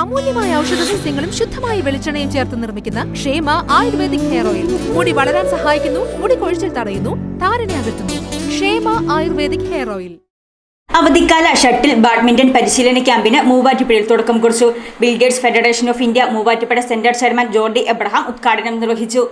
അമൂല്യമായ ഔഷധ സസ്യങ്ങളും ശുദ്ധമായ വെളിച്ചെണ്ണയും ചേർത്ത് നിർമ്മിക്കുന്ന ക്ഷേമ ആയുർവേദിക് ഹെയർ ഓയിൽ. മുടി വളരാൻ സഹായിക്കുന്നു മുടി കൊഴിച്ചിൽ തടയുന്നു താരനെ അകറ്റുന്നു. Kshema ayurvedic hair oil. അവധിക്കാല ഷട്ടിൽ ബാഡ്മിന്റൺ പരിശീലന ക്യാമ്പിന് മൂവാറ്റുപുഴയിൽ തുടക്കം കുറിച്ചു. Bill Gates federation of India Muvattupuzha centre chairman Jordy Abraham ഉദ്ഘാടനം നിർവഹിച്ചു.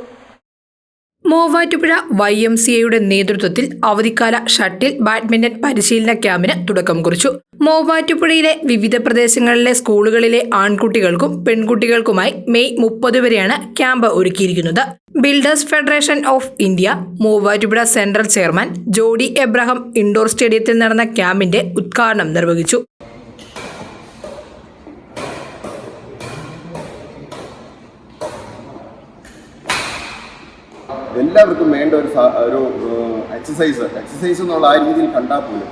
മൂവാറ്റുപുഴ വൈ എം സി എയുടെ നേതൃത്വത്തിൽ അവധിക്കാല ഷട്ടിൽ ബാഡ്മിന്റൺ പരിശീലന ക്യാമ്പിന് തുടക്കം കുറിച്ചു. മൂവാറ്റുപുഴയിലെ വിവിധ പ്രദേശങ്ങളിലെ സ്കൂളുകളിലെ ആൺകുട്ടികൾക്കും പെൺകുട്ടികൾക്കുമായി മെയ് മുപ്പത് വരെയാണ് ക്യാമ്പ് ഒരുക്കിയിരിക്കുന്നത്. Builders federation of India Muvattupuzha central chairman Jody Abraham indoor സ്റ്റേഡിയത്തിൽ നടന്ന ക്യാമ്പിന്റെ ഉദ്ഘാടനം നിർവഹിച്ചു. എല്ലാവർക്കും വേണ്ട ഒരു ഒരു എക്സസൈസ് എക്സസൈസ് എന്നുള്ള ആ രീതിയിൽ കണ്ടാൽ പോലും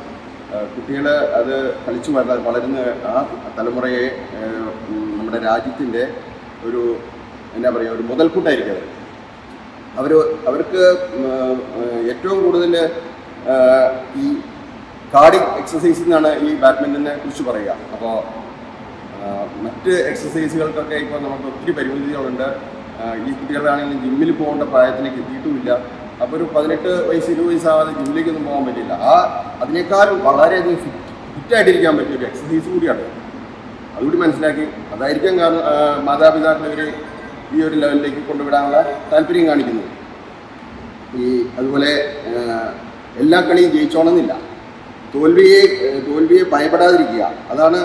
കുട്ടികൾ അത് കളിച്ചു വളര വളരുന്ന ആ തലമുറയെ നമ്മുടെ രാജ്യത്തിന്റെ ഒരു എന്താ പറയുക ഒരു മുതൽക്കൂട്ടായിരിക്കും അവർ അവർ അവർക്ക് ഏറ്റവും കൂടുതൽ ഈ കാർഡിക് എക്സസൈസ് എന്നാണ് ഈ ബാഡ്മിന്റനെ കുറിച്ച് പറയുക. അപ്പോൾ മറ്റ് എക്സസൈസുകൾക്കൊക്കെ ഇപ്പോൾ നമുക്ക് ഒത്തിരി പരിമിതികളുണ്ട്. ഈ കുട്ടികളാണെങ്കിലും ജിമ്മിൽ പോകേണ്ട പ്രായത്തിലേക്ക് എത്തിയിട്ടുമില്ല. അപ്പോൾ ഒരു പതിനെട്ട് വയസ്സ് ഇരുപത് വയസ്സാവാതെ ജോലിക്കൊന്നും പോകാൻ പറ്റില്ല. ആ അതിനേക്കാളും വളരെയധികം ഫിറ്റ് ഫിറ്റായിട്ടിരിക്കാൻ പറ്റിയ ഒരു എക്സസൈസ് കൂടിയാണ്. അതുകൂടി മനസ്സിലാക്കി. അതായിരിക്കും കാരണം മാതാപിതാക്കൾ ഈ ഒരു ലെവലിലേക്ക് കൊണ്ടുവിടാനുള്ള താല്പര്യം കാണിക്കുന്നത്. ഈ അതുപോലെ എല്ലാ കളിയും ജയിച്ചോണമെന്നില്ല തോൽവിയെ തോൽവിയെ ഭയപ്പെടാതിരിക്കുക. അതാണ്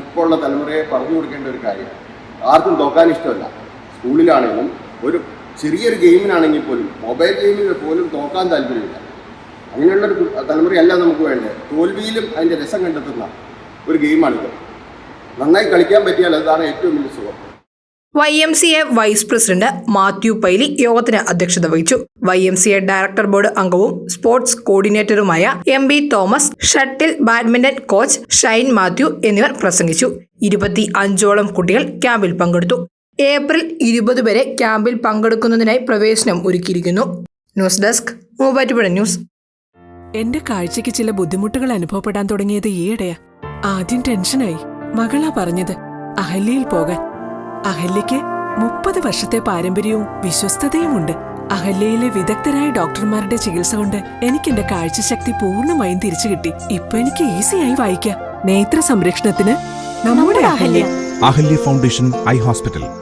ഇപ്പോൾ ഉള്ള തലമുറയെ പറഞ്ഞു കൊടുക്കേണ്ട ഒരു കാര്യം. ആർക്കും തോക്കാൻ ഇഷ്ടമല്ല. സ്കൂളിലാണെങ്കിലും ഒരു ചെറിയൊരു ഗെയിമിനാണെങ്കിൽ പോലും മൊബൈൽ ഗെയിമിൽ പോലും തോക്കാൻ താല്പര്യമില്ല. അങ്ങനെയുള്ളൊരു തലമുറയല്ല നമുക്ക് വേണ്ടത്. തോൽവിയിലും അതിന്റെ രസം കണ്ടെത്തുന്ന ഒരു ഗെയിമാണിത് നന്നായി കളിക്കാൻ പറ്റിയാൽ അതാണ് ഏറ്റവും വലിയ സുഖം. Y M C A vice president Mathew Paily യോഗത്തിന് അധ്യക്ഷത വഹിച്ചു. Y M C A director board അംഗവും sports കോർഡിനേറ്ററുമായ M B Thomas shuttle badminton coach Shine Mathew എന്നിവർ പ്രസംഗിച്ചു. ഇരുപത്തി അഞ്ചോളം കുട്ടികൾ ക്യാമ്പിൽ പങ്കെടുത്തു. ഏപ്രിൽ ഇരുപത് വരെ ക്യാമ്പിൽ പങ്കെടുക്കുന്നതിനായി പ്രവേശനം ഒരുക്കിയിരിക്കുന്നു. News desk Muvattupuzha news. എന്റെ കാഴ്ചയ്ക്ക് ചില ബുദ്ധിമുട്ടുകൾ അനുഭവപ്പെടാൻ തുടങ്ങിയത് ഈയിടെയാ. ആദ്യം ടെൻഷനായി. മകളാ പറഞ്ഞത് അഹല്യയിൽ പോകാൻ. അഹല്യയ്ക്ക് മുപ്പത് വർഷത്തെ പാരമ്പര്യവും വിശ്വസ്തതയുമുണ്ട്. അഹല്യയിലെ വിദഗ്ധരായ ഡോക്ടർമാരുടെ ചികിത്സ കൊണ്ട് എനിക്ക് എന്റെ കാഴ്ചശക്തി പൂർണമായും തിരിച്ചു കിട്ടി. ഇപ്പൊ എനിക്ക് ഈസിയായി വായിക്കാം. നേത്ര സംരക്ഷണത്തിന് നമ്മുടെ Ahalya. Ahalya foundation eye hospital.